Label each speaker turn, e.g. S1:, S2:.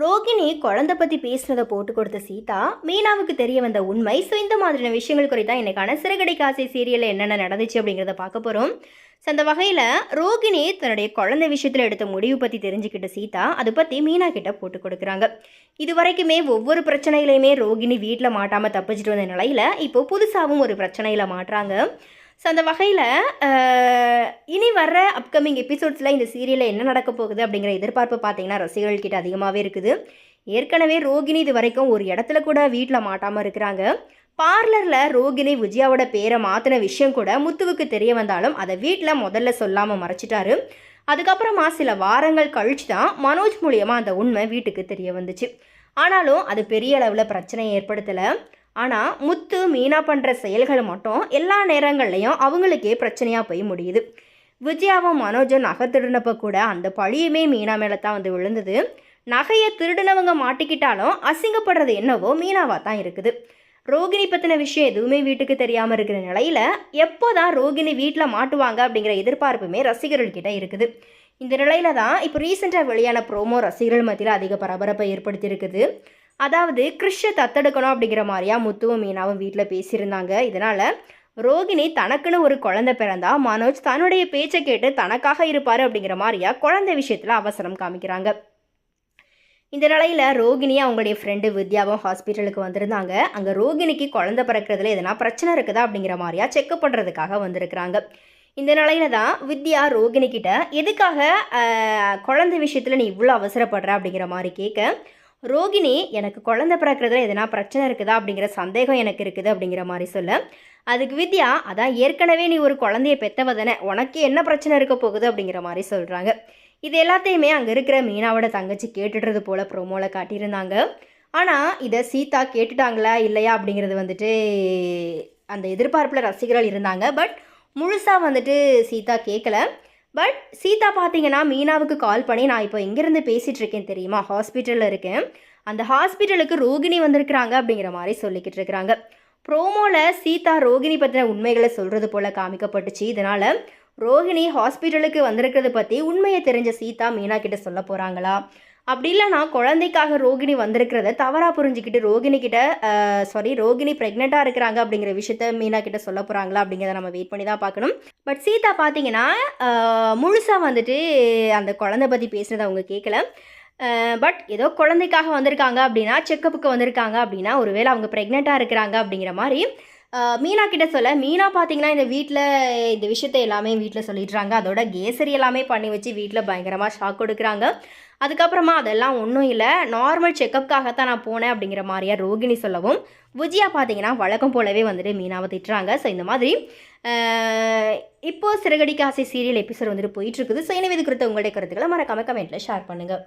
S1: ரோகிணி குழந்தை பற்றி பேசுனதை போட்டு கொடுத்த சீதா மீனாவுக்கு தெரிய வந்த உண்மை. ஸோ இந்த மாதிரியான விஷயங்கள் குறித்தா இன்னைக்கான சிறுகடை காசை சீரியலில் என்னென்ன நடந்துச்சு அப்படிங்கிறத பார்க்க போகிறோம் ஸோ அந்த வகையில் ரோகிணி தன்னுடைய குழந்தை விஷயத்தில் எடுத்த முடிவு பற்றி தெரிஞ்சுக்கிட்ட சீதா அதை பற்றி மீனா கிட்ட போட்டு கொடுக்குறாங்க. இது வரைக்குமே ஒவ்வொரு பிரச்சனையிலையுமே ரோகிணி வீட்டில் மாட்டாமல் தப்பிச்சிட்டு வந்த நிலையில் இப்போ புதுசாகவும் ஒரு பிரச்சனையில் மாட்டுறாங்க. ஸோ அந்த வகையில் இனி வர்ற அப்கமிங் எபிசோட்ஸில் இந்த சீரியலில் என்ன நடக்க போகுது அப்படிங்கிற எதிர்பார்ப்பு பார்த்தீங்கன்னா ரசிகர்கள் கிட்ட அதிகமாகவே இருக்குது. ஏற்கனவே ரோகிணி இது வரைக்கும் ஒரு இடத்துல கூட வீட்டில் மாட்டாமல் இருக்கிறாங்க. பார்லரில் ரோகிணி விஜயாவோட பேரை மாற்றின விஷயம் கூட முத்துவுக்கு தெரிய வந்தாலும் அதை வீட்டில் முதல்ல சொல்லாமல் மறைச்சிட்டாரு. அதுக்கப்புறமா சில வாரங்கள் கழிச்சு தான் மனோஜ் மூலியமாக அந்த உண்மை வீட்டுக்கு தெரிய வந்துச்சு. ஆனாலும் அது பெரிய அளவில் பிரச்சனையை ஏற்படுத்தலை. ஆனால் முத்து மீனா பண்ணுற செயல்கள் மட்டும் எல்லா நேரங்கள்லையும் அவங்களுக்கே பிரச்சனையாக போய் முடியுது. விஜயாவும் மனோஜும் நகை திருடினப்ப கூட அந்த பழியுமே மீனா மேலே தான் வந்து விழுந்தது. நகையை திருடினவங்க மாட்டிக்கிட்டாலும் அசிங்கப்படுறது என்னவோ மீனாவாக தான் இருக்குது. ரோகிணி பற்றின விஷயம் எதுவுமே வீட்டுக்கு தெரியாமல் இருக்கிற நிலையில் எப்போ தான் ரோகிணி வீட்டில் மாட்டுவாங்க அப்படிங்கிற எதிர்பார்ப்புமே ரசிகர்கள்கிட்ட இருக்குது. இந்த நிலையில தான் இப்போ ரீசெண்டாக வெளியான ப்ரோமோ ரசிகர்கள் மத்தியில் அதிக பரபரப்பை ஏற்படுத்தியிருக்குது. அதாவது கிறிஷை தத்தெடுக்கணும் அப்படிங்கிற மாதிரியா முத்துவும் மீனாவும் வீட்டில் பேசியிருந்தாங்க. இதனால் ரோகிணி தனக்குன்னு ஒரு குழந்தை பிறந்தா மனோஜ் தன்னுடைய பேச்சை கேட்டு தனக்காக இருப்பார் அப்படிங்கிற மாதிரியா குழந்தை விஷயத்தில் அவசரம் காமிக்கிறாங்க. இந்த நிலையில் ரோகிணி அவங்களுடைய ஃப்ரெண்டு வித்யாவும் ஹாஸ்பிட்டலுக்கு வந்திருந்தாங்க. அங்கே ரோகிணிக்கு குழந்தை பிறக்கிறதுல எதனா பிரச்சனை இருக்குதா அப்படிங்கிற மாதிரியா செக்அப் பண்ணுறதுக்காக வந்திருக்கிறாங்க. இந்த நிலையில தான் வித்யா ரோகிணி கிட்ட எதுக்காக குழந்தை விஷயத்தில் நீ இவ்வளோ அவசரப்படுற? அப்படிங்கிற மாதிரி கேட்க ரோகிணி எனக்கு குழந்தை பிறக்கிறதுல எதனா பிரச்சனை இருக்குதா அப்படிங்கிற சந்தேகம் எனக்கு இருக்குது அப்படிங்கிற மாதிரி சொல்ல. அதுக்கு வித்யா அதான் ஏற்கனவே நீ ஒரு குழந்தைய பெத்தவ தானே உனக்கு என்ன பிரச்சனை இருக்க போகுது அப்படிங்கிற மாதிரி சொல்கிறாங்க இது எல்லாத்தையுமே அங்கே இருக்கிற மீனாவோட தங்கச்சி கேட்டுடுறது போல் ப்ரோமோவில் காட்டியிருந்தாங்க. ஆனால் இதை சீதா கேட்டுட்டாங்களா இல்லையா அப்படிங்கிறது வந்துட்டு அந்த எதிர்பார்ப்பில் ரசிகர்கள் இருந்தாங்க. பட் முழுசாக வந்துட்டு சீதா கேட்கல பட் சீதா பார்த்தீங்கன்னா மீனாவுக்கு கால் பண்ணி நான் இப்போ எங்கேருந்து பேசிகிட்டு இருக்கேன் தெரியுமா? ஹாஸ்பிட்டலில் இருக்கேன். அந்த ஹாஸ்பிட்டலுக்கு ரோகிணி வந்திருக்கிறாங்க அப்படிங்கிற மாதிரி சொல்லிக்கிட்டு இருக்கிறாங்க. ப்ரோமோவில் சீதா ரோகிணி பற்றின உண்மைகளை சொல்கிறது போல் காமிக்கப்பட்டுச்சு. இதனால் ரோகிணி ஹாஸ்பிட்டலுக்கு வந்திருக்கிறத பற்றி உண்மையை தெரிஞ்ச சீதா மீனா கிட்ட சொல்ல போகிறாங்களா அப்படி இல்லைனா குழந்தைக்காக ரோகிணி வந்திருக்கிறத தவறாக புரிஞ்சுக்கிட்டு ரோகிணி கிட்ட சாரி ரோகிணி ப்ரெக்னெண்ட்டாக இருக்கிறாங்க அப்படிங்கிற விஷயத்த மீனா கிட்ட சொல்ல போகிறாங்களா அப்படிங்கிறத நம்ம வெயிட் பண்ணி தான் பார்க்கணும். பட் சீதா பார்த்தீங்கன்னா முழுசாக வந்துட்டு அந்த குழந்தை பற்றி பேசுனதை அவங்க கேட்கல பட் ஏதோ குழந்தைக்காக வந்திருக்காங்க அப்படின்னா செக்கப்புக்கு வந்திருக்காங்க அப்படின்னா ஒருவேளை அவங்க ப்ரெக்னெண்ட்டாக இருக்கிறாங்க அப்படிங்கிற மாதிரி மீனா கிட்ட சொல்ல மீனா பார்த்தீங்கன்னா இந்த வீட்டில் இந்த விஷயத்த எல்லாமே வீட்டில் சொல்லிடுறாங்க. அதோட கேசரி எல்லாமே பண்ணி வச்சு வீட்டில் பயங்கரமாக ஷாக் கொடுக்குறாங்க. அதுக்கப்புறமா அதெல்லாம் ஒன்றும் இல்லை. நார்மல் செக்கப்காகத்தான் நான் போனேன் அப்படிங்கிற மாதிரியா ரோகிணி சொல்லவும். விஜயா பார்த்தீங்கன்னா வழக்கம் போலவே வந்துட்டு மீனாவை திட்டுறாங்க. ஸோ இந்த மாதிரி இப்போது இப்போ சிறகடிக்க ஆசை சீரியல் எபிசோட் வந்துட்டு போயிட்டு இருக்குது. ஸோ எனவே இது குறித்த உங்களுடைய கருத்துக்களை மறக்காம கமெண்ட்டில் ஷேர் பண்ணுங்கள்